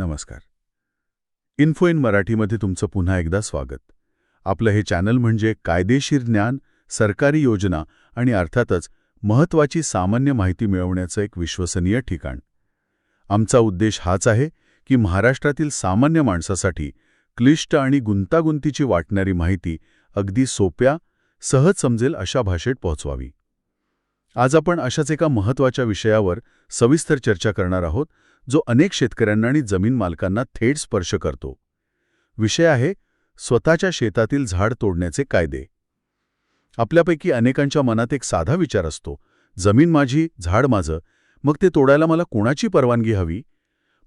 नमस्कार. Info in मराठीमध्ये तुमचं पुन्हा एकदा स्वागत. आपलं हे चॅनल म्हणजे कायदेशीर ज्ञान सरकारी योजना आणि अर्थातच महत्त्वाची सामान्य माहिती मिळवण्याचं एक विश्वसनीय ठिकाण. आमचा उद्देश हाच आहे की महाराष्ट्रातील सामान्य माणसासाठी क्लिष्ट आणि गुंतागुंतीची वाटणारी माहिती अगदी सोप्या सहज समजेल अशा भाषेत पोहोचवावी. आज आपण अशाच एका महत्त्वाच्या विषयावर सविस्तर चर्चा करणार आहोत जो अनेक शेतकऱ्यांना आणि जमीन मालकांना थेट स्पर्श करतो. विषय आहे स्वतःच्या शेतातील झाड तोडण्याचे कायदे. आपल्यापैकी अनेकांच्या मनात एक साधा विचार असतो जमीन माझी झाड माझं मग ते तोडायला मला कोणाची परवानगी हवी?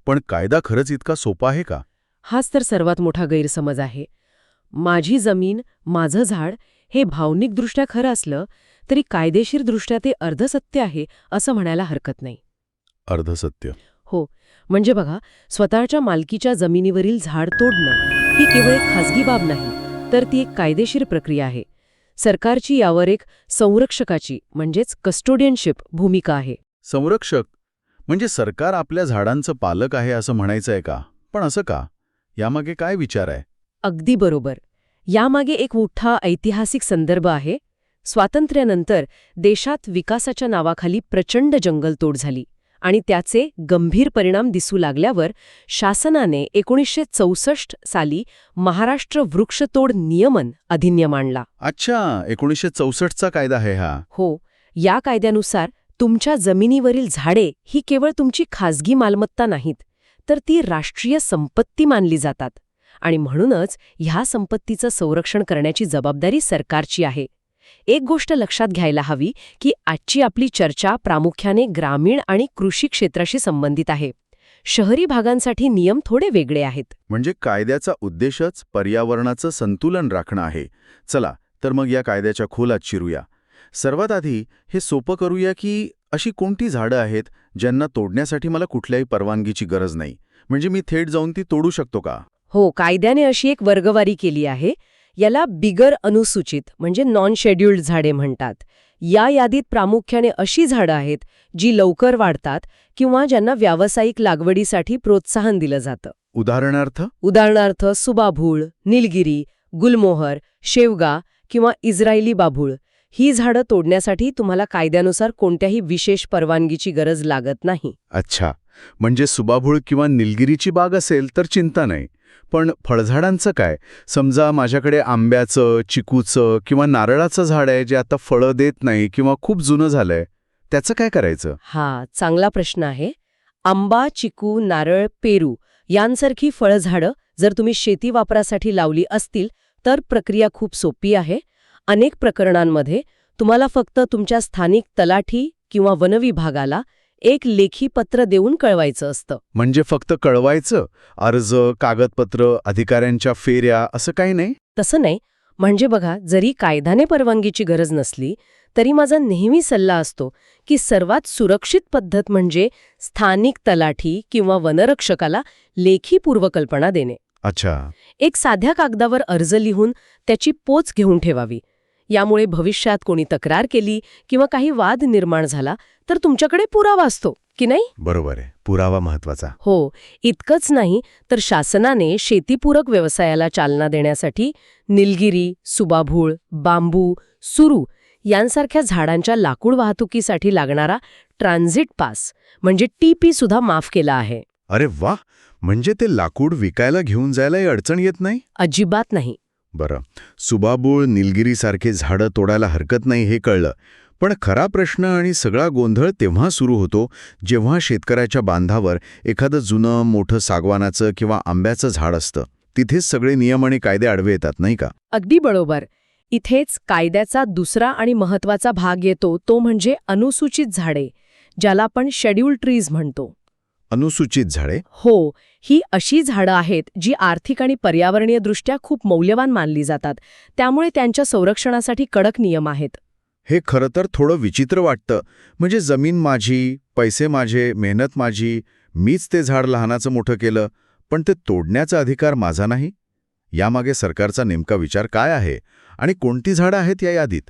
पण कायदा खरंच इतका सोपा आहे का? हाच तर सर्वात मोठा गैरसमज आहे. माझी जमीन माझं झाड हे भावनिकदृष्ट्या खरं असलं तरी कायदेशीरदृष्ट्या ते अर्धसत्य आहे असं म्हणायला हरकत नाही. अर्धसत्य. हो म्हणजे बघा स्वतःच्या मालकीच्या जमिनीवरील झाड तोडणं ही केवळ एक खाजगी बाब नाही तर ती एक कायदेशीर प्रक्रिया आहे. सरकारची यावर एक संरक्षकाची म्हणजेच कस्टोडियनशिप भूमिका आहे. संरक्षक? म्हणजे सरकार आपल्या झाडांचं पालक आहे असं म्हणायचं आहे का? पण असं का? यामागे काय विचार आहे? अगदी बरोबर. यामागे एक मोठा ऐतिहासिक संदर्भ आहे. स्वातंत्र्यानंतर देशात विकासाच्या नावाखाली प्रचंड जंगलतोड झाली. आणि त्याचे गंभीर परिणाम दिसू लागल्यावर शासनाने एकोणीसशे चौसष्ट साली महाराष्ट्र वृक्षतोड नियमन अधिनियम आणला. अच्छा एकोणीसशे चौसष्टचा कायदा आहे हा. हो या कायद्यानुसार तुमच्या जमिनीवरील झाडे ही केवळ तुमची खाजगी मालमत्ता नाहीत तर ती राष्ट्रीय संपत्ती मानली जातात. आणि म्हणूनच ह्या संपत्तीचं संरक्षण करण्याची जबाबदारी सरकारची आहे. एक गोष्ट लक्षात घ्यायला हवी की आजची आपली चर्चा प्रामुख्याने ग्रामीण आणि कृषी क्षेत्राशी संबंधित आहे. शहरी भागांसाठी नियम थोडे वेगळे आहेत. म्हणजे कायद्याचा उद्देशच पर्यावरणाचं संतुलन राखणं आहे. चला तर मग या कायद्याच्या खोलात शिरूया. सर्वात आधी हे सोपं करूया की अशी कोणती झाडं आहेत ज्यांना तोडण्यासाठी मला कुठल्याही परवानगीची गरज नाही. म्हणजे मी थेट जाऊन ती तोडू शकतो का? हो कायद्याने अशी एक वर्गवारी केली आहे याला बिगर अनुसूचित म्हणजे नॉन शेड्युल्ड झाडे म्हणतात. या यादीत प्रामुख्याने अशी झाडं आहेत जी लवकर वाढतात किंवा ज्यांना व्यावसायिक लागवडीसाठी प्रोत्साहन दिलं जातं. उदाहरणार्थ? उदाहरणार्थ सुबाभूळ निलगिरी गुलमोहर शेवगा किंवा इस्रायली बाभूळ. ही झाडं तोडण्यासाठी तुम्हाला कायद्यानुसार कोणत्याही विशेष परवानगीची गरज लागत नाही. अच्छा. म्हणजे सुबाभूळ किंवा निलगिरीची बाग असेल तर चिंता नाही. पण फळझाडांचं काय? समजा माझ्याकडे आंब्याचं चिकूचं किंवा नारळाचं झाड आहे जे आता फळं देत नाही किंवा खूप जुनं झालंय त्याचं काय करायचं? हा चांगला प्रश्न आहे. आंबा चिकू नारळ पेरू यांसारखी फळझाडं जर तुम्ही शेती वापरासाठी लावली असतील तर प्रक्रिया खूप सोपी आहे. अनेक प्रकरणांमध्ये तुम्हाला फक्त तुमच्या स्थानिक तलाठी किंवा वनविभागाला एक लेखी पत्र देऊन कळवायचं असतं. म्हणजे फक्त कळवायचं? अर्ज कागदपत्र अधिकाऱ्यांच्या फेऱ्या असं काही नाही? तसं नाही. म्हणजे बघा जरी कायद्याने परवानगीची गरज नसली तरी माझा नेहमी सल्ला असतो की सर्वात सुरक्षित पद्धत म्हणजे स्थानिक तलाठी किंवा वनरक्षकाला लेखी पूर्वकल्पना देणे. अच्छा. एक साध्या कागदावर अर्ज लिहून त्याची पोच घेऊन ठेवावी. यामुळे भविष्यात कोणी तक्रार केली किंवा काही वाद निर्माण झाला तर तुमच्याकडे पुरावा असतो की नाही? बरोबर आहे. पुरावा महत्त्वाचा हो. इतकंच नाही तर शासनाने शेतीपूरक व्यवसायाला चालना देण्यासाठी निलगिरी सुबाभूळ बांबू सुरू यांसारख्या झाडांच्या लाकूड वाहतुकीसाठी लागणारा ट्रान्झिट पास म्हणजे टीपी सुद्धा माफ केला आहे. अरे वा म्हणजे ते लाकूड विकायला घेऊन जायलाही अडचण येत नाही? अजिबात नाही. बरं. सुबाबूळ निलगिरीसारखे झाडं तोडायला हरकत नाही हे कळलं. पण खरा प्रश्न आणि सगळा गोंधळ तेव्हा सुरू होतो जेव्हा शेतकऱ्याच्या बांधावर एखादं जुनं मोठं सागवानाचं किंवा आंब्याचं झाड असतं. तिथेच सगळे नियम आणि कायदे आडवे येतात नाही का? अगदी बरोबर. इथेच कायद्याचा दुसरा आणि महत्त्वाचा भाग येतो तो म्हणजे अनुसूचित झाडे ज्याला आपण शेड्यूल ट्रीज म्हणतो. अनुसूचित झाडे? हो ही अशी झाडं आहेत जी आर्थिक आणि पर्यावरणीय दृष्ट्या खूप मौल्यवान मानली जातात. त्यामुळे त्यांच्या संरक्षणासाठी कडक नियम आहेत. हे खरं तर थोडं विचित्र वाटतं. म्हणजे जमीन माझी पैसे माझे मेहनत माझी मीच ते झाड लहानाचं मोठं केलं पण ते तोडण्याचा अधिकार माझा नाही? यामागे सरकारचा नेमका विचार काय आहे आणि कोणती झाडं आहेत या यादीत?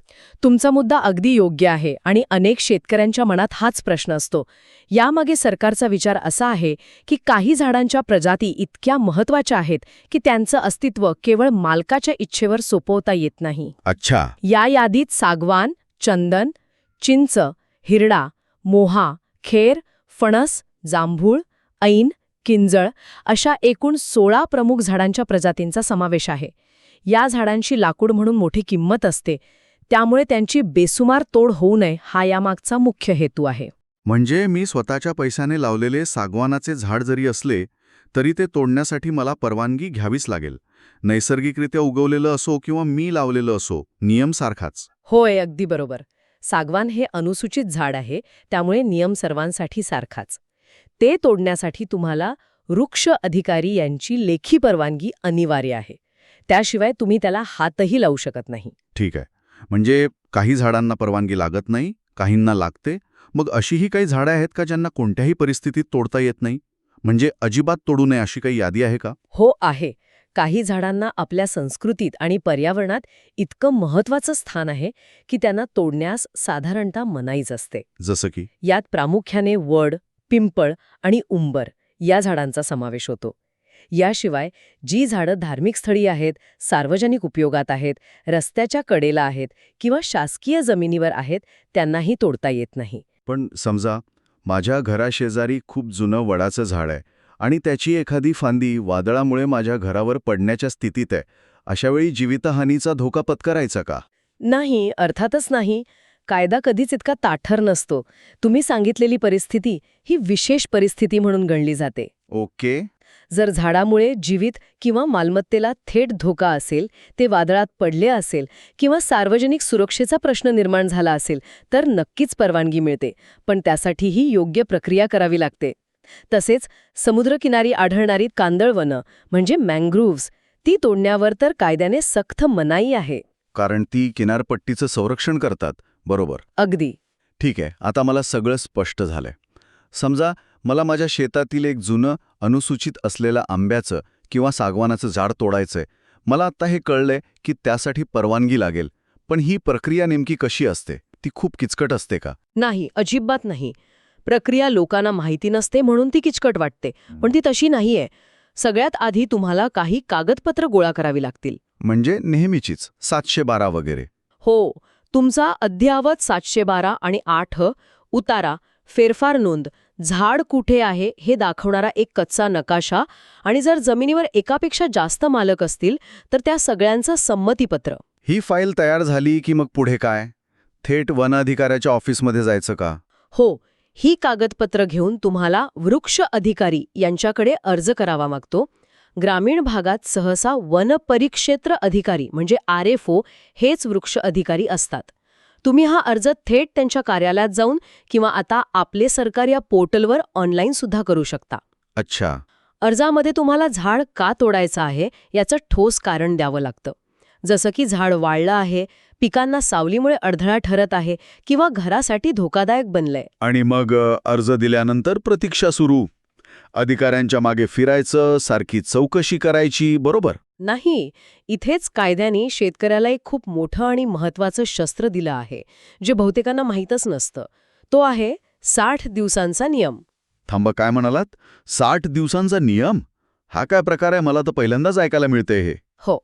तुमचा मुद्दा अगदी योग्य आहे आणि अनेक शेतकऱ्यांच्या मनात हाच प्रश्न असतो. यामागे सरकारचा विचार असा आहे की काही झाडांच्या प्रजाती इतक्या महत्त्वाच्या आहेत की त्यांचं अस्तित्व केवळ मालकाच्या इच्छेवर सोपवता येत नाही. अच्छा. या यादीत सागवान चंदन चिंच हिरडा मोहा खेर फणस जांभूळ ऐन किंजळ अशा एकूण सोळा प्रमुख झाडांच्या प्रजातींचा समावेश आहे. या झाडांची लाकूड म्हणून मोठी किंमत असते. त्यामुळे त्यांची बेसुमार तोड होऊ नये हा यामागचा मुख्य हेतू आहे. म्हणजे मी स्वतःच्या पैशाने लावलेले सागवानाचे झाड जरी असले तरी ते तोडण्यासाठी मला परवानगी घ्यावीच लागेल. नैसर्गिकरित्या उगवलेलं असो किंवा मी लावलेलं असो नियम सारखाच. होय अगदी बरोबर. सागवान हे अनुसूचित झाड आहे त्यामुळे नियम सर्वांसाठी सारखाच. ते तोडण्यासाठी तुम्हाला वृक्ष अधिकारी यांची लेखी परवानगी अनिवार्य आहे. त्याशिवाय तुम्ही त्याला हातही लावू शकत नाही. ठीक आहे. म्हणजे काही झाडांना परवानगी लागत नाही काहींना लागते. मग अशीही काही झाडं आहेत का ज्यांना कोणत्याही परिस्थितीत तोडता येत नाही? म्हणजे अजिबात तोडू नये अशी काही यादी आहे का? हो आहे. काही झाडांना आपल्या संस्कृतीत आणि पर्यावरणात इतकं महत्वाचं स्थान आहे की त्यांना तोडण्यास साधारणतः मनाईच असते. जसं की? यात प्रामुख्याने वड पिंपळ आणि उंबर या झाडांचा समावेश होतो. याशिवाय जी झाडं धार्मिक स्थळी आहेत सार्वजनिक उपयोगात आहेत रस्त्याच्या कडेला आहेत किंवा शासकीय जमिनीवर आहेत त्यांनाही तोडता येत नाही. पण समजा माझ्या घराशेजारी खूप जुनं वडाचं झाड आहे आणि त्याची एखादी फांदी वादळामुळे माझ्या घरावर पडण्याच्या स्थितीत आहे अशावेळी जीवितहानीचा धोका पत्करायचा का? नाही अर्थातच नाही. कायदा कधीच इतका ताठर नसतो. तुम्ही सांगितलेली परिस्थिती ही विशेष परिस्थिती म्हणून गणली जाते. ओके. जर झाडामुळे जीवित किंवा मालमत्तेला थेट धोका असेल ते वादळात पडले असेल किंवा सार्वजनिक सुरक्षेचा प्रश्न निर्माण झाला असेल तर नक्कीच परवानगी मिळते पण त्यासाठीही योग्य प्रक्रिया करावी लागते. तसेच समुद्रकिनारी आढळणारी कांदळवनं म्हणजे मँग्रोव्हज ती तोडण्यावर तर कायद्याने सख्त मनाई आहे. कारण ती किनारपट्टीचं संरक्षण करतात. बरोबर. अगदी. ठीक आहे आता मला सगळं स्पष्ट झालंय. समजा मला माझ्या शेतातील एक जुनं अनुसूचित असलेलं आंब्याचं किंवा सागवानाचं झाड तोडायचंय. मला आत्ता हे कळलंय की त्यासाठी परवानगी लागेल पण ही प्रक्रिया नेमकी कशी असते? ती खूप किचकट असते का? नाही अजिबात नाही. प्रक्रिया लोकांना माहिती नसते म्हणून ती किचकट वाटते पण ती तशी नाहीये. सगळ्यात आधी तुम्हाला काही कागदपत्र गोळा करावी लागतील. म्हणजे नेहमीचीच सातशे बारा वगैरे. हो तुमचा अद्ययावत सातशे बारा आणि आठ उतारा फेरफार नोंद. झाड कुठे आहे हे दाखवणारा एक कच्चा नकाशा आणि जर जमिनीवर एकापेक्षा जास्त मालक असतील तर त्या सगळ्यांचं संमतीपत्र. ही फाईल तयार झाली की मग पुढे काय? थेट वन अधिकाऱ्याच्या ऑफिसमध्ये जायचं का? हो ही कागदपत्र घेऊन तुम्हाला वृक्ष अधिकारी यांच्याकडे अर्ज करावा मागतो. ग्रामीण भागात सहसा वनपरिक्षेत्र अधिकारी म्हणजे आर एफ ओ हेच वृक्ष अधिकारी असतात. तुम्ही हा अर्ज थेट त्यांच्या कार्यालयात जाऊन किंवा आता आपले सरकार या पोर्टलवर ऑनलाईन सुद्धा करू शकता. अच्छा. अर्जामध्ये तुम्हाला झाड का तोडायचं आहे याचं ठोस कारण द्यावं लागतं. जसं की झाड वाळलं आहे पिकांना सावलीमुळे अडथळा ठरत आहे किंवा घरासाठी धोकादायक बनलंय. आणि मग अर्ज दिल्यानंतर प्रतीक्षा सुरू? अधिकाऱ्यांच्या मागे फिरायचं सारखी चौकशी करायची बरोबर? नाही इथेच कायद्याने शेतकऱ्याला एक खूप मोठं आणि महत्वाचं शस्त्र दिलं आहे जे बहुतेकांना माहीतच नसतं. तो आहे साठ दिवसांचा नियम. थांबा काय म्हणालात? साठ दिवसांचा नियम? हा काय प्रकार आहे? मला तर पहिल्यांदाच ऐकायला मिळते हे. हो.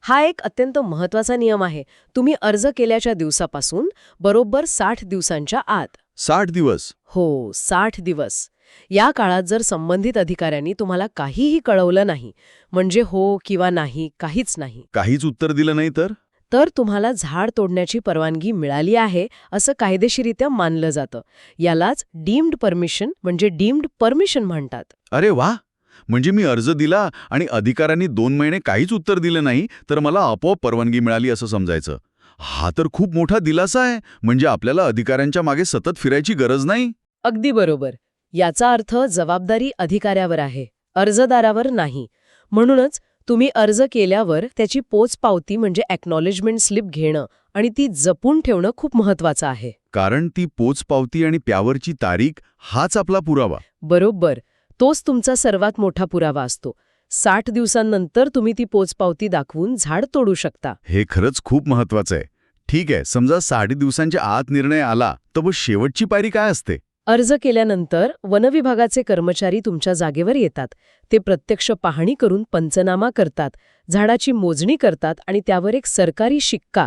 हा एक अत्यंत महत्त्वाचा नियम आहे. तुम्ही अर्ज केल्याच्या दिवसापासून बरोबर साठ दिवसांच्या आत. साठ दिवस? हो साठ दिवस. या काळात जर संबंधित अधिकाऱ्यांनी तुम्हाला काहीही कळवलं नाही म्हणजे हो किंवा नाही काहीच नाही. काहीच उत्तर दिलं नाही तर? तर तुम्हाला झाड तोडण्याची परवानगी मिळाली आहे असं कायदेशीरित्या मानलं जातं. यालाच डीम्ड परमिशन म्हणजे डीम्ड परमिशन म्हणतात. अरे वा! म्हणजे मी अर्ज दिला आणि अधिकाऱ्यांनी दोन महिने काहीच उत्तर दिलं नाही तर मला आपोआप परवानगी मिळाली असं समजायचं. हा तर खूप मोठा दिलासा आहे म्हणजे आपल्याला अधिकाऱ्यांच्या मागे सतत फिरायची गरज नाही? अगदी बरोबर. याचा अर्थ जबाबदारी अधिकाऱ्यावर आहे अर्जदारावर नाही. म्हणूनच तुम्ही अर्ज केल्यावर त्याची पोचपावती म्हणजे एक्नॉलेजमेंट स्लिप घेणं आणि ती जपून ठेवणं खूप महत्वाचं आहे. कारण ती पोचपावती आणि त्यावरची तारीख हाच आपला पुरावा. बरोबर. तोच तुमचा सर्वात मोठा पुरावा असतो. साठ दिवसांनंतर तुम्ही ती पोचपावती दाखवून झाड तोडू शकता. हे खरंच खूप महत्वाचं आहे. ठीक आहे समजा साठ दिवसांच्या आत निर्णय आला तर शेवटची पायरी काय असते? अर्ज केल्यानंतर वनविभागाचे कर्मचारी तुमच्या जागेवर येतात. ते प्रत्यक्ष पाहणी करून पंचनामा करतात झाडाची मोजणी करतात आणि त्यावर एक सरकारी शिक्का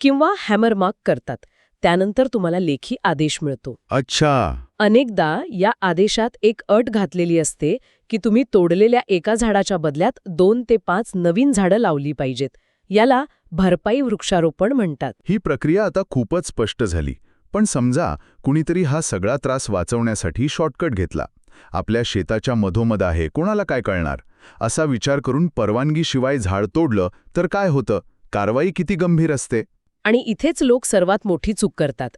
किंवा हॅमरमार्क करतात. त्यानंतर तुम्हाला लेखी आदेश मिळतो. अच्छा. अनेकदा या आदेशात एक अट घातलेली असते की तुम्ही तोडलेल्या एका झाडाच्या बदल्यात दोन ते पाच नवीन झाडं लावली पाहिजेत. याला भरपाई वृक्षारोपण म्हणतात. ही प्रक्रिया आता खूपच स्पष्ट झाली. पण समजा कुणीतरी हा सगळा त्रास वाचवण्यासाठी शॉर्टकट घेतला. आपल्या शेताच्या मधोमध आहे कोणाला काय कळणार? असा विचार करून परवानगीशिवाय झाड तोडलं तर काय होतं? कारवाई किती गंभीर असते? आणि इथेच लोक सर्वात मोठी चूक करतात.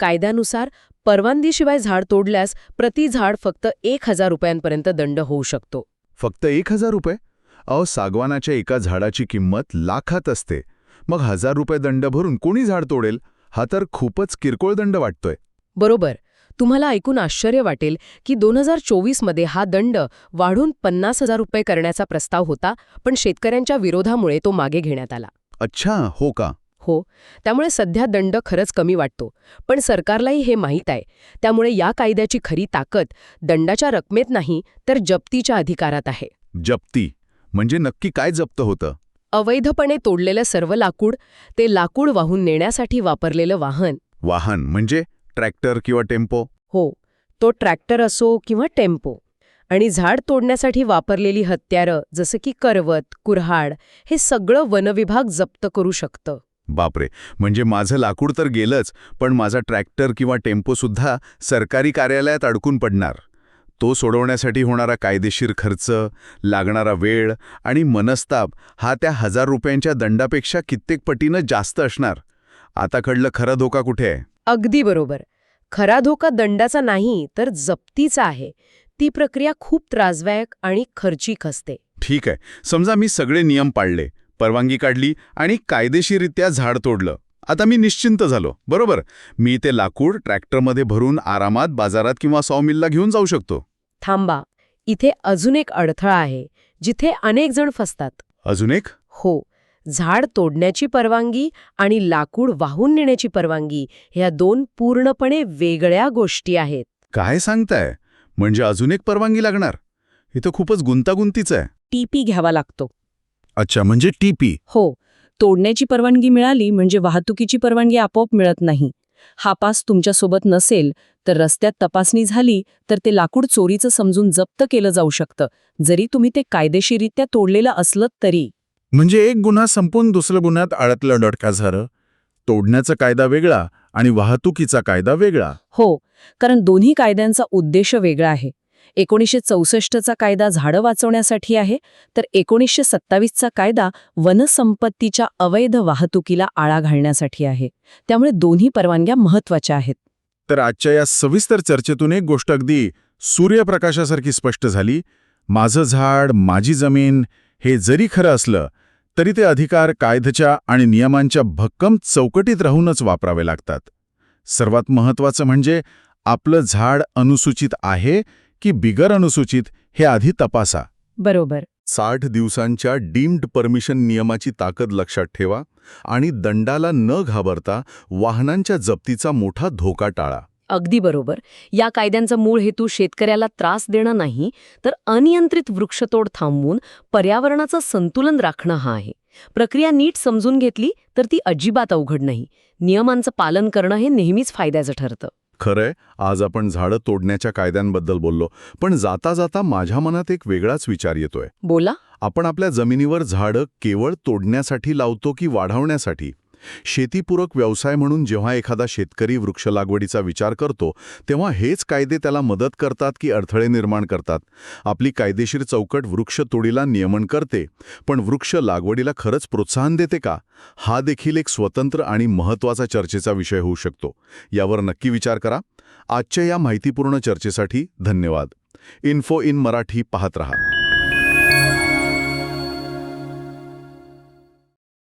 कायद्यानुसार परवानगीशिवाय झाड तोडल्यास प्रति झाड फक्त एक हजार रुपयांपर्यंत दंड होऊ शकतो. फक्त एक हजार रुपये? अहो सागवानाच्या एका झाडाची किंमत लाखात असते. मग हजार रुपये दंड भरून कोणी झाड तोडेल? हा तर खूपच किरकोळ दंड वाटतोय. बरोबर. तुम्हाला ऐकून आश्चर्य वाटेल की दोन हजार चोवीसमध्ये हा दंड वाढून पन्नास हजार रुपये करण्याचा प्रस्ताव होता पण शेतकऱ्यांच्या विरोधामुळे तो मागे घेण्यात आला. अच्छा हो का? हो. त्यामुळे सध्या दंड खरंच कमी वाटतो. पण सरकारलाही हे माहीत आहे. त्यामुळे या कायद्याची खरी ताकद दंडाच्या रकमेत नाही तर जप्तीच्या अधिकारात आहे. जप्ती? म्हणजे नक्की काय जप्त होतं? अवैधपणे तोडलेलं सर्व लाकूड ते लाकूड वाहून नेण्यासाठी वापरलेलं वाहन. वाहन म्हणजे ट्रॅक्टर किंवा टेम्पो? हो तो ट्रॅक्टर असो किंवा टेम्पो. आणि झाड तोडण्यासाठी वापरलेली हत्यारं जसं की करवत कुऱ्हाड हे सगळं वनविभाग जप्त करू शकतं. बापरे म्हणजे माझं लाकूड तर गेलंच पण माझा ट्रॅक्टर किंवा टेम्पो सुद्धा सरकारी कार्यालयात अडकून पडणार. तो सोडवण्यासाठी होणारा कायदेशीर खर्च लागणारा वेळ आणि मनस्ताप हा त्या हजार रुपयांच्या दंडापेक्षा कित्येक पटीनं जास्त असणार. आता कळलं खरा धोका कुठे आहे? अगदी बरोबर. खरा धोका दंडाचा नाही तर जप्तीचा आहे. ती प्रक्रिया खूप त्रासदायक आणि खर्चिक असते. ठीक आहे. समजा मी सगळे नियम पाळले परवानगी काढली आणि कायदेशीरित्या झाड तोडलं. आता मी निश्चिंत झालो. बरोबर. मी ते लाकूड ट्रॅक्टरमध्ये भरून आरामात बाजारात किंवा सॉमिलला घेऊन जाऊ शकतो. थांबा. इथे अजून एक अडथळा आहे जिथे अनेक जण फसतात. अजून एक? हो. झाड तोडण्याची परवानगी आणि लाकूड वाहून नेण्याची परवानगी ह्या दोन पूर्णपणे वेगळ्या गोष्टी आहेत. काय सांगताय? म्हणजे अजून एक परवानगी लागणार? हे तर खूपच गुंतागुंतीचं आहे. टीपी घ्यावा लागतो. अच्छा म्हणजे टीपी हो. तोडण्याची परवानगी मिळाली म्हणजे वाहतुकीची परवानगी आपोआप मिळत नाही. हा पास तुमच्यासोबत नसेल तर रस्त्यात तपासणी झाली तर ते लाकूड चोरीचं समजून जप्त केलं जाऊ शकतं. जरी तुम्ही ते कायदेशीरित्या तोडलेलं असलं तरी. म्हणजे एक गुन्हा संपून दुसऱ्या गुन्ह्यात अडकलं डटका झालं? तोडण्याचा कायदा वेगळा आणि वाहतुकीचा कायदा वेगळा? हो कारण दोन्ही कायद्यांचा उद्देश वेगळा आहे. एकोणीसशे चौसष्टचा कायदा झाडं वाचवण्यासाठी आहे तर एकोणीसशे सत्तावीसचा कायदा वनसंपत्तीच्या अवैध वाहतुकीला आळा घालण्यासाठी आहे. त्यामुळे दोन्ही परवानग्या महत्त्वाच्या आहेत. तर आजच्या या सविस्तर चर्चेतून एक गोष्ट अगदी सूर्यप्रकाशासारखी स्पष्ट झाली. माझं झाड माझी जमीन हे जरी खरं असलं तरी ते अधिकार कायद्याच्या आणि नियमांच्या भक्कम चौकटीत राहूनच वापरावे लागतात. सर्वात महत्त्वाचं म्हणजे आपलं झाड अनुसूचित आहे की बिगर अनुसूचित हे आधी तपासा. बरोबर. साठ दिवसांच्या डीम्ड परमिशन नियमाची ताकद लक्षात ठेवा आणि दंडाला न घाबरता वाहनांच्या जप्तीचा मोठा धोका टाळा. अगदी बरोबर. या कायद्यांचा मूळ हेतू शेतकऱ्याला त्रास देणं नाही तर अनियंत्रित वृक्षतोड थांबवून पर्यावरणाचं संतुलन राखणं हा आहे. प्रक्रिया नीट समजून घेतली तर ती अजिबात अवघड नाही. नियमांचं पालन करणं हे नेहमीच फायद्याचं ठरतं. खरंय आज आपण झाडं तोडण्याच्या कायद्यांबद्दल बोललो पण जाता जाता माझ्या मनात एक वेगळाच विचार येतोय. बोला. आपण आपल्या जमिनीवर झाडं केवळ तोडण्यासाठी लावतो की वाढवण्यासाठी? शेतीपूरक व्यवसाय म्हणून जेव्हा एखादा शेतकरी वृक्ष लागवडीचा विचार करतो तेव्हा हेच कायदे त्याला मदत करतात की अडथळे निर्माण करतात. आपली कायदेशीर चौकट वृक्ष तोडीला नियमन करते पण वृक्ष लागवडीला खरंच प्रोत्साहन देते का? हा देखील एक स्वतंत्र आणि महत्त्वाचा चर्चेचा विषय होऊ शकतो. यावर नक्की विचार करा. आजच्या या माहितीपूर्ण चर्चेसाठी धन्यवाद. इन्फो इन मराठी पाहत रहा.